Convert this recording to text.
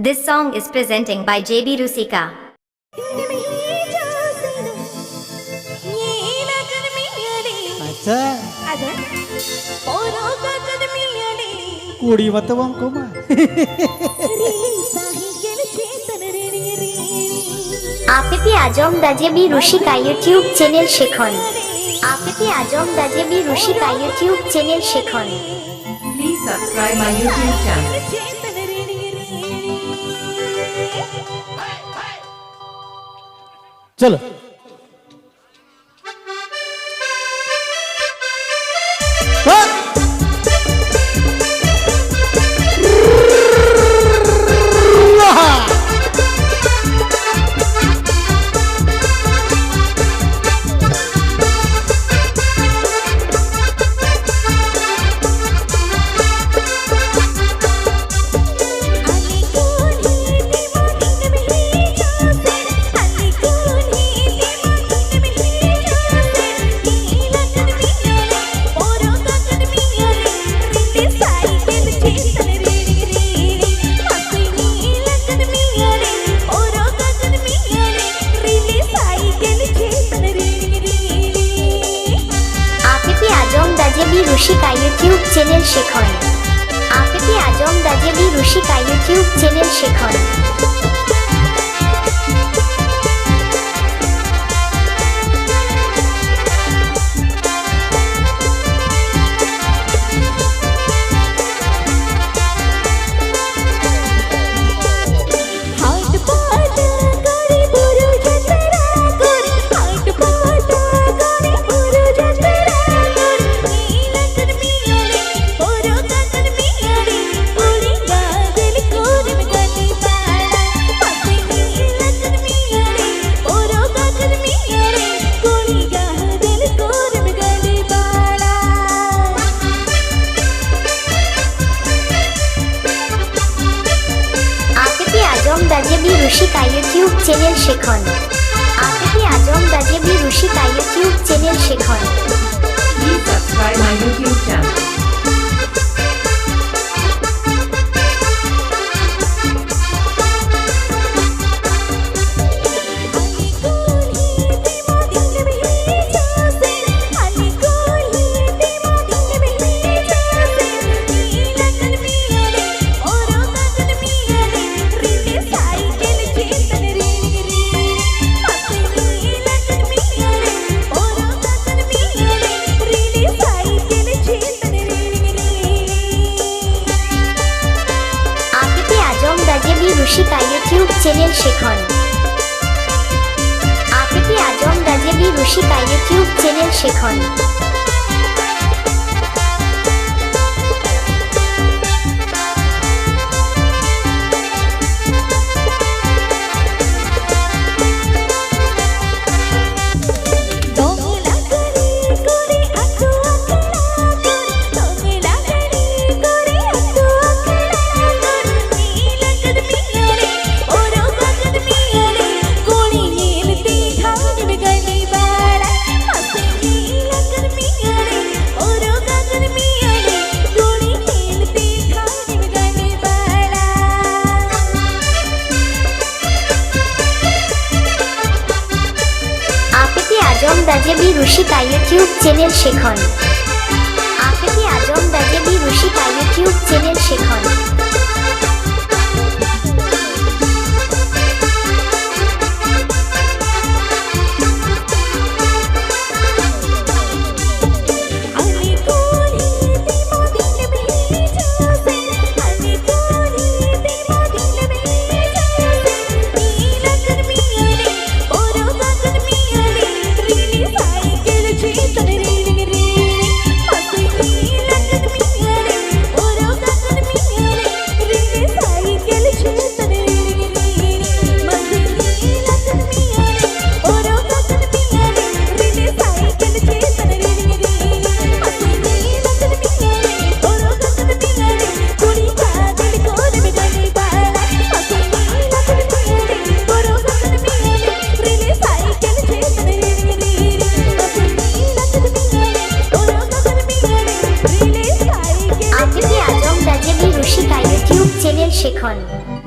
This song is presenting by JB Rusika. আচ্ছা কুড়ি মতো বঙ্কুমা আপেপি আজম দাজেবি রুশিকা ইউটিউব চ্যানেল শেখন আপেপি আজম দাজেবি রুশিকা ইউটিউব চ্যানেল শেখন Please subscribe my YouTube channel. چلو۔ রুশিকা YouTube channel শেখন আপনি আজম দাজেবি রুশিকা ইউটিউব চ্যানেল শেখন ইউটিউব চ্যানেল শেখন আপনি আজম দাজেবি রুশিকা ইউটিউব চ্যানেল শেখন Please subscribe my YouTube channel. Rusika YouTube channel শেখন। আপনি আজম রাজেবি রুশিকা ইউটিউব চ্যানেল শেখন। দাজেবি রুশিকা ইউটিউব চ্যানেল শেখন আপেপি আজম দাজেবি রুশিকা ইউটিউব চ্যানেল শেখন শেখন